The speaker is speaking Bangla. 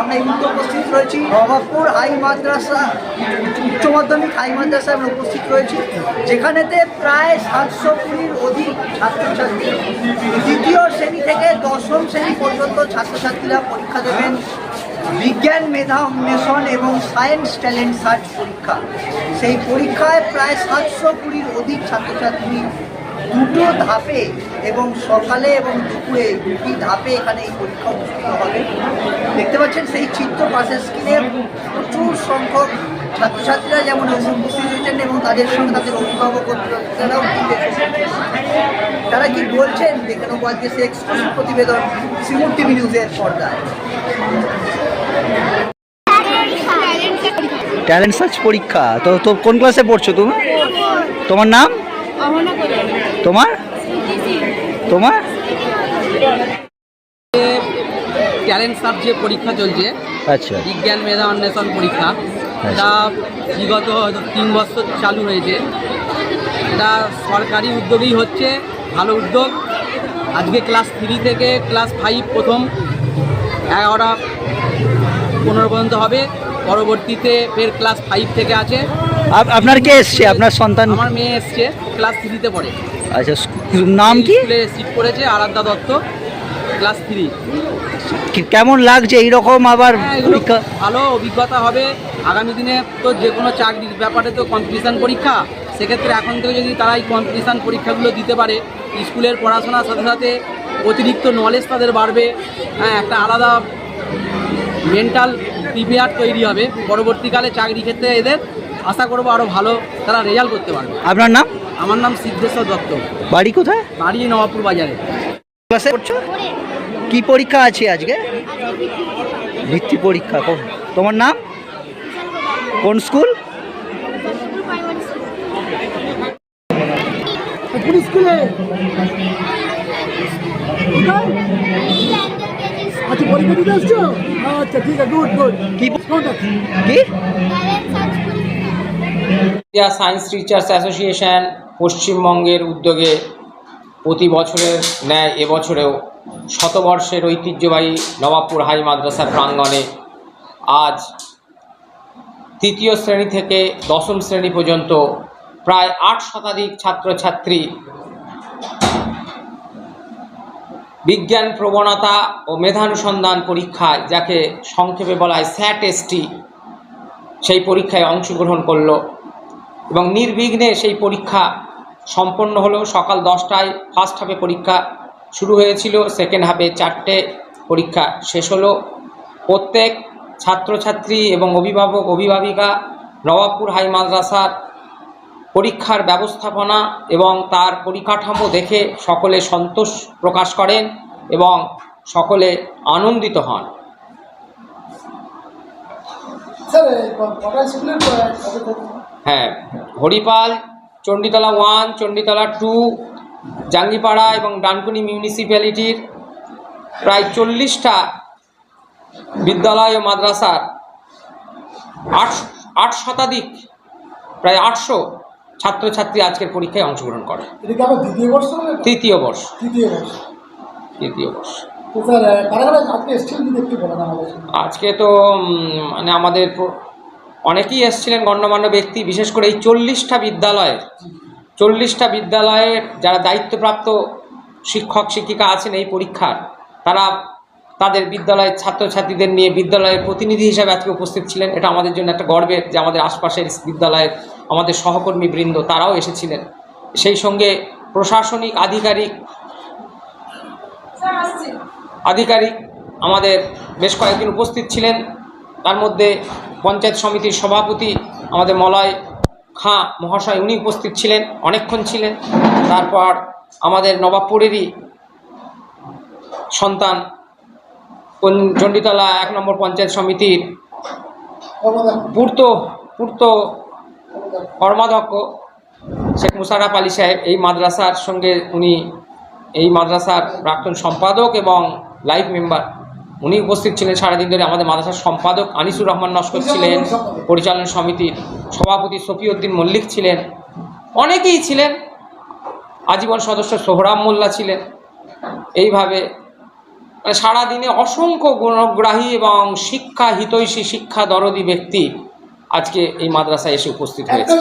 আমরা এই মুহূর্তে উপস্থিত রয়েছি। নবাবপুর হাই মাদ্রাসা, উচ্চ মাধ্যমিক হাই মাদ্রাসায় আমরা উপস্থিত রয়েছি, যেখানেতে প্রায় সাতশো কুড়ির অধিক ছাত্রছাত্রী, দ্বিতীয় শ্রেণি থেকে দশম শ্রেণি পর্যন্ত ছাত্রছাত্রীরা পরীক্ষা দেবেন। বিজ্ঞান, মেধা, অন্বেষণ এবং সায়েন্স ট্যালেন্ট সার্চ পরীক্ষা। সেই পরীক্ষায় প্রায় সাতশো কুড়ির অধিক ছাত্রছাত্রী দুটো ধাপে এবং সকালে এবং দুপুরে দুটি ধাপে এখানে এই পরীক্ষা অনুষ্ঠিত হবে। দেখতে পাচ্ছেন সেই চিত্র পাশের স্ক্রিনে প্রচুর সংখ্যক ছাত্রছাত্রীরা যেমন উপস্থিত হয়েছেন এবং তাদের সঙ্গে তাদের অভিভাবক কিন্তু তারা কি বলছেন? দেখে নেব আজকে সে এক্সক্লুসিভ প্রতিবেদন সিমুর টিভি নিউজের পর্দায়। ট্যালেন্ট সার্চ পরীক্ষা? তো তো কোন ক্লাসে পড়ছো তুমি? তোমার নাম? তোমার? তোমার? ট্যালেন্ট সাব যে পরীক্ষা চলছে আচ্ছা। বিজ্ঞান মেধা অন্বেষণ পরীক্ষা এটা বিগত হয়তো তিন বছর চালু হয়েছে। এটা সরকারি উদ্যোগেই হচ্ছে ভালো উদ্যোগ। আজকে ক্লাস থ্রি থেকে ক্লাস ফাইভ প্রথম এগারোটা পনেরো পর্যন্ত হবে। পরবর্তীতে ফের ক্লাস ফাইভ থেকে আছে। আপনার কে এসছে? আপনার সন্তান? আমার মেয়ে এসছে ক্লাস থ্রিতে পড়ে। আচ্ছা নাম কি? সিট করেছে আরাধ্যা দত্ত ক্লাস থ্রি কেমন লাগছে? এইরকম আবার হ্যাঁ, ভালো অভিজ্ঞতা হবে। আগামী দিনে তো যে কোনো চাকরির ব্যাপারে তো কম্পিটিশান পরীক্ষা। সেক্ষেত্রে এখন থেকে যদি তারা এই কম্পিটিশান পরীক্ষাগুলো দিতে পারে স্কুলের পড়াশোনার সাথে সাথে অতিরিক্ত নলেজ তাদের বাড়বে। হ্যাঁ একটা আলাদা মেন্টাল প্রিপেয়ার তৈরি হবে। পরবর্তীকালে চাকরি ক্ষেত্রে এদের আশা করব আরও ভালো তারা রেজাল্ট করতে পারবে। আপনার নাম? আমার নাম সিদ্ধেশ্বর দত্ত। বাড়ি কোথায়? বাড়ি নবাবপুর বাজারে। ক্লাসে পড়ছো? কি পরীক্ষা আছে আজকে? ভিত্তি পরীক্ষা কোন? তোমার নাম? কোন স্কুল? আচ্ছা পরীক্ষা দিতে আসছো আচ্ছা ঠিক আছে গুড গুড। কি? কি? ইন্ডিয়া সায়েন্স টিচার্স অ্যাসোসিয়েশন পশ্চিমবঙ্গের উদ্যোগে প্রতি বছরের ন্যায় এবছরেও শতবর্ষের ঐতিহ্যবাহী নবাবপুর হাই মাদ্রাসার প্রাঙ্গণে আজ তৃতীয় শ্রেণি থেকে দশম শ্রেণি পর্যন্ত প্রায় আট শতাধিক ছাত্রছাত্রী বিজ্ঞান প্রবণতা ও মেধানুসন্ধান পরীক্ষায়, যাকে সংক্ষেপে বলা হয় স্যাট এসটি সেই পরীক্ষায় অংশগ্রহণ করল। এবং নির্বিঘ্নে সেই পরীক্ষা সম্পন্ন হলো। সকাল দশটায় ফার্স্ট হাফে পরীক্ষা শুরু হয়েছিল সেকেন্ড হাফে চারটে পরীক্ষা শেষ হলো। প্রত্যেক ছাত্রছাত্রী এবং অভিভাবক, অভিভাবিকা, নবাবপুর হাই মাদ্রাসার পরীক্ষার ব্যবস্থাপনা এবং তার পরিকাঠামো দেখে সকলে সন্তোষ প্রকাশ করেন এবং সকলে আনন্দিত হন। হ্যাঁ হরিপাল চণ্ডীতলা ওয়ান চণ্ডীতলা টু জাঙ্গিপাড়া এবং ডানকুনি মিউনিসিপ্যালিটির প্রায় চল্লিশটা বিদ্যালয় ও মাদ্রাসার আট আট শতাধিক প্রায় আটশো ছাত্রছাত্রী আজকের পরীক্ষায় অংশগ্রহণ করে? তৃতীয় বর্ষ। তৃতীয় বর্ষ। তৃতীয় বর্ষ। তো স্যার কারা কারা আজকে এসেছিলেন যদি একটু বলেন আমাদের আজকে তো মানে আমাদের অনেকেই এসেছিলেন গণ্যমান্য ব্যক্তি বিশেষ করে এই চল্লিশটা বিদ্যালয়ের। চল্লিশটা বিদ্যালয়ের যারা দায়িত্বপ্রাপ্ত শিক্ষক শিক্ষিকা আছেন এই পরীক্ষার তারা তাদের বিদ্যালয়ের ছাত্রছাত্রীদের নিয়ে বিদ্যালয়ের প্রতিনিধি হিসাবে আজকে উপস্থিত ছিলেন। এটা আমাদের জন্য একটা গর্বের যে আমাদের আশপাশের বিদ্যালয়ের আমাদের সহকর্মী বৃন্দ তারাও এসেছিলেন। সেই সঙ্গে প্রশাসনিক আধিকারিক আধিকারিক আমাদের বেশ কয়েকজন উপস্থিত ছিলেন। তার মধ্যে পঞ্চায়েত সমিতির সভাপতি আমাদের মলয় খাঁ মহাশয় উনি উপস্থিত ছিলেন, অনেকক্ষণ ছিলেন। তারপর আমাদের নবাবপুরেরই সন্তান চণ্ডীতলা এক নম্বর পঞ্চায়েত সমিতির পূর্ত পূর্ত কর্মাধ্যক্ষ শেখ মুশারফ আলী সাহেব, এই মাদ্রাসার সঙ্গে উনি, এই মাদ্রাসার প্রাক্তন সম্পাদক এবং লাইফ মেম্বার উনি উপস্থিত ছিলেন সারাদিন ধরে আমাদের মাদ্রাসার সম্পাদক আনিসুর রহমান নস্কর ছিলেন পরিচালনা সমিতির সভাপতি সফিউদ্দিন মল্লিক ছিলেন অনেকেই ছিলেন। আজীবন সদস্য সোহরাম মোল্লা ছিলেন। এইভাবে মানে সারাদিনে অসংখ্য গুণগ্রাহী এবং শিক্ষা হিতৈষী শিক্ষা দরদি ব্যক্তি আজকে এই মাদ্রাসায় এসে উপস্থিত হয়েছে।